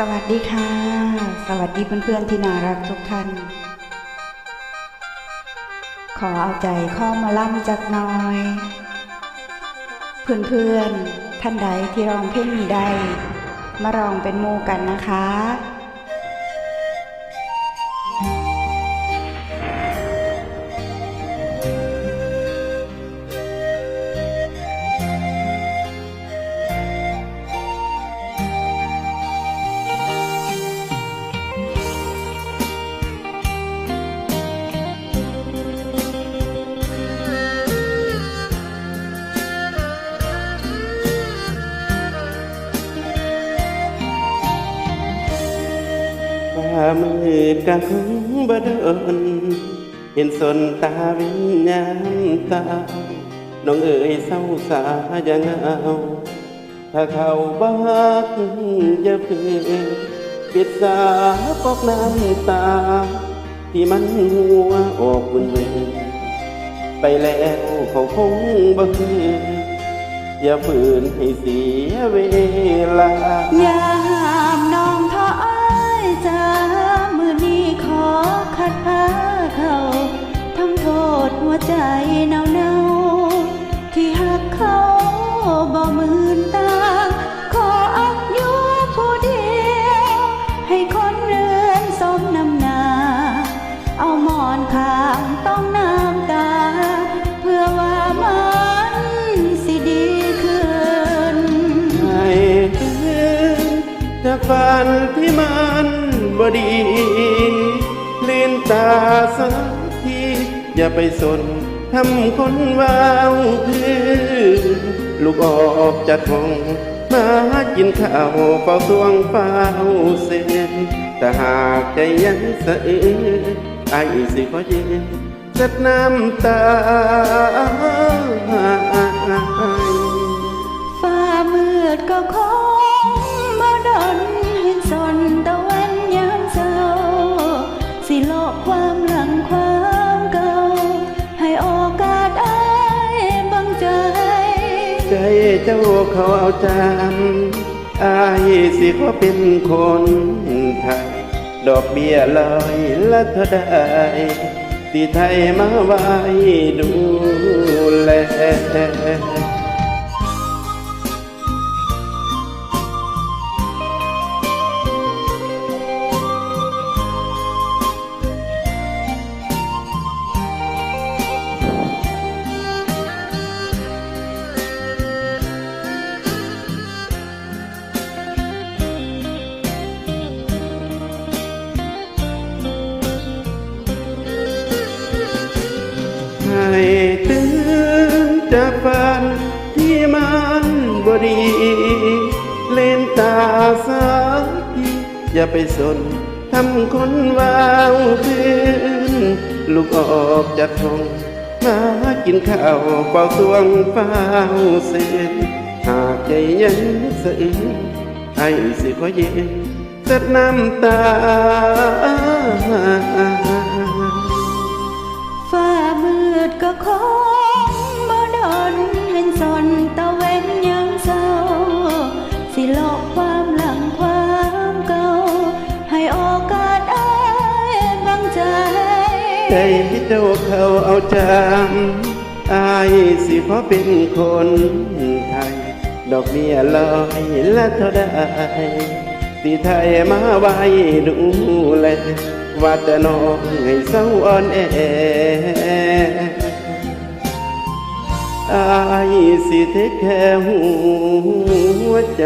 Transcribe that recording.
สวัสดีค่ะ สวัสดีเพื่อนๆที่น่ารักทุกท่าน ขอเอาใจข้อมาล่ำจักน้อย เพื่อนๆท่านใดที่ร้องเพลงนี้ได้ มาร้องเป็นมู่กันนะคะ มืดกังบดนเห็นสนตาวิญญาณตา น้องเอ๋ยเศร้าสาอย่างเอาถ้าเขาบ้านอย่าเพิ่งปิดสาปอกน้ำตา ที่มันหัวอกบุญเวรไปแล้วเขาคงบ่คืนอย่าฝืนให้เสียเวลายามน้องท้ออ้ายจ้า หมอนข้างต้องน้ำตา เพื่อว่ามันสิดีขึ้นให้จากฝันที่มันบดีเล่นตาสักทีอย่าไปสนทำคนว้าวคือลูกออกจากห้องมากินข้าวเฝ้าสวงเฝ้าเส้นแต่หากใจยังสะอื้น ไอ้สิขอเย็นเส็ดน้ำตาฟ้ามืดก็คงบ่ดนเห็นสนตะวันยามเช้า สิโลกความหลังความเก่า ให้โอกาสอายบังใจ ใจเจ้าเขาเอาจำอายสิขอเป็นคนไทย ดอกเบี้ยลอยละเท่าใดสีไทยมาไว้ดูแล จากฝันที่มันบดีเล่นตาสักทีอย่าไปสนทำคนวาวพื้นลูกออกจากห้องมากินข้าวเฝ้าสวงเฝ้าเส้นหากใจยังสะอื้นให้สิขอเย็นสัดน้ำตา สิโลกความหลังความเก่า ให้โอกาสอายบังใจ ใจที่เจ้าเขาเอาจำอายสิขอเป็นคนไทย ดอกเบี้ยลอยละเท่าใดสีไทยมาไว้ดูแลว่าแต่น้องให้เศร้าอ่อนแอ อายสิเทแค่หัวใจ